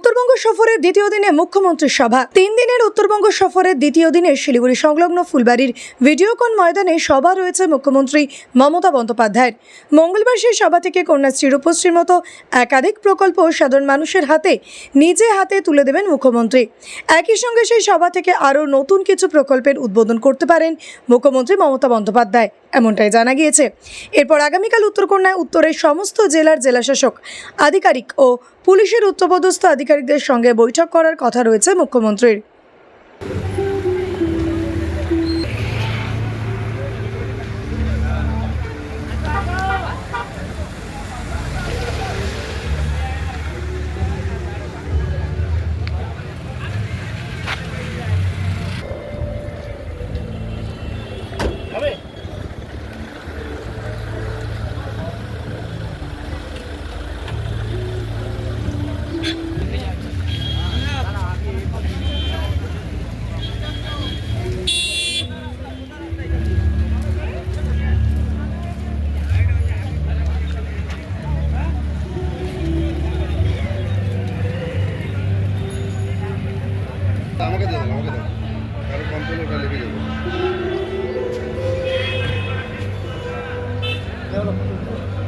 উত্তরবঙ্গ সফরের দ্বিতীয় দিনে মুখ্যমন্ত্রীর সভা। তিন দিনের উত্তরবঙ্গ সফরের দ্বিতীয় দিনে শিলিগুড়ি সংলগ্ন ফুলবাড়ির ভিডিওকন ময়দানে সভা রয়েছে মুখ্যমন্ত্রী মমতা বন্দ্যোপাধ্যায়ের। মঙ্গলবার সেই সভা থেকে কন্যাশ্রী রূপশ্রীর মতো একাধিক প্রকল্প সাধারণ মানুষের হাতে নিজে হাতে তুলে দেবেন মুখ্যমন্ত্রী। একই সঙ্গে সেই সভা থেকে আরও নতুন কিছু প্রকল্পের উদ্বোধন করতে পারেন মুখ্যমন্ত্রী মমতা বন্দ্যোপাধ্যায়, এমনটাই জানা গিয়েছে। এরপর আগামীকাল উত্তরকন্যায় উত্তরের সমস্ত জেলার জেলাশাসক, আধিকারিক ও পুলিশের উচ্চপদস্থ আধিকারিকদের সঙ্গে বৈঠক করার কথা রয়েছে মুখ্যমন্ত্রীর। আমাকে দেবো আমাকে দেবো কারও কন্ট্রোল ওটা লিখে দেবো Thank you.